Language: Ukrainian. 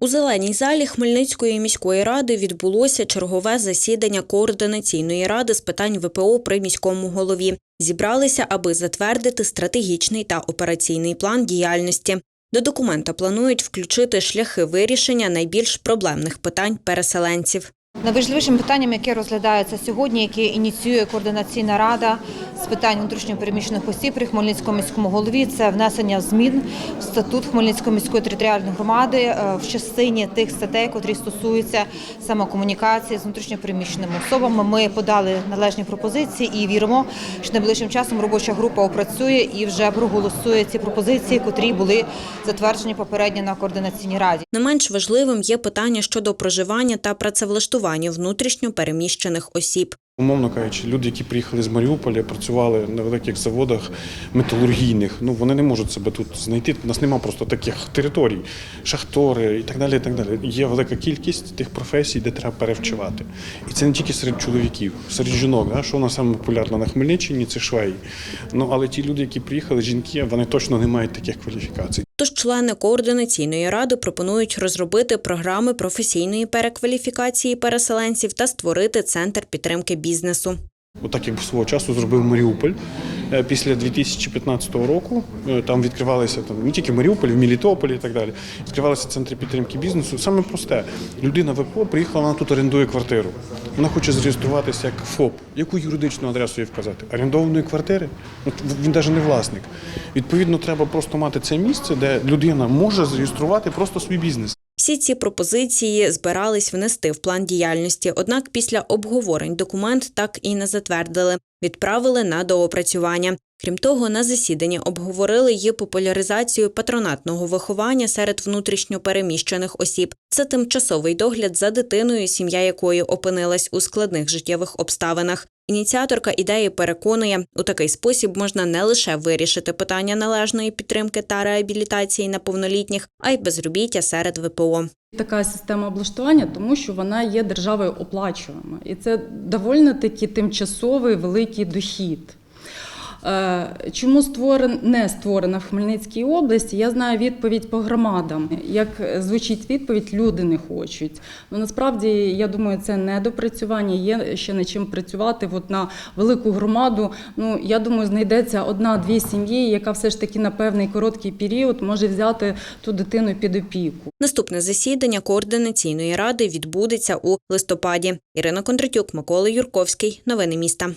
У зеленій залі Хмельницької міської ради відбулося чергове засідання координаційної ради з питань ВПО при міському голові. Зібралися, аби затвердити стратегічний та операційний план діяльності. До документа планують включити шляхи вирішення найбільш проблемних питань переселенців. Найважливішим питанням, яке розглядається сьогодні, яке ініціює координаційна рада питань внутрішньопереміщених осіб при Хмельницькому міському голові, це внесення змін в статут Хмельницької міської територіальної громади е, в частині тих статей, котрі стосуються саме комунікації з внутрішньопереміщеними особами. Ми подали належні пропозиції і віримо, що найближчим часом робоча група опрацює і вже проголосує ці пропозиції, котрі були затверджені попередньо на координаційній раді. Не менш важливим є питання щодо проживання та працевлаштування внутрішньо переміщених осіб. Умовно кажучи, люди, які приїхали з Маріуполя, працювали на великих заводах металургійних. Ну вони не можуть себе тут знайти. У нас немає просто таких територій, шахтори і так далі. І так далі. Є велика кількість тих професій, де треба перевчувати. І це не тільки серед чоловіків, серед жінок. Да? Що у нас саме популярно на Хмельниччині, це швеї. Ну але ті люди, які приїхали, жінки, вони точно не мають таких кваліфікацій. Тож члени координаційної ради пропонують розробити програми професійної перекваліфікації переселенців та створити центр підтримки бізнесу. Отак як свого часу зробив Маріуполь після 2015 року. Е, Там відкривалися там не тільки в Маріуполі, в Мелітополі і так далі. Відкривалися центри підтримки бізнесу. Саме просте. Людина ВПО приїхала, вона тут орендує квартиру. Вона хоче зареєструватися як ФОП. Яку юридичну адресу їй вказати? Орендованої квартири? Він навіть не власник. Відповідно, треба просто мати це місце, де людина може зареєструвати просто свій бізнес. Всі ці пропозиції збирались внести в план діяльності, однак після обговорень документ так і не затвердили, відправили на доопрацювання. Крім того, на засіданні обговорили її популяризацію патронатного виховання серед внутрішньо переміщених осіб. Це тимчасовий догляд за дитиною, сім'я якої опинилась у складних життєвих обставинах. Ініціаторка ідеї переконує, у такий спосіб можна не лише вирішити питання належної підтримки та реабілітації неповнолітніх, а й безробіття серед ВПО. Така система облаштування, тому що вона є державою оплачуємо. І це доволі таки тимчасовий великий дохід. Е, Чому створен, не створена в Хмельницькій області? Я знаю відповідь по громадам. Як звучить відповідь, люди не хочуть. Ну насправді я думаю, це недопрацювання. Є ще над чим працювати. От на велику громаду. Ну я думаю, знайдеться одна-дві сім'ї, яка все ж таки на певний короткий період може взяти ту дитину під опіку. Наступне засідання координаційної ради відбудеться у листопаді. Ірина Кондратюк, Микола Юрковський. Новини міста.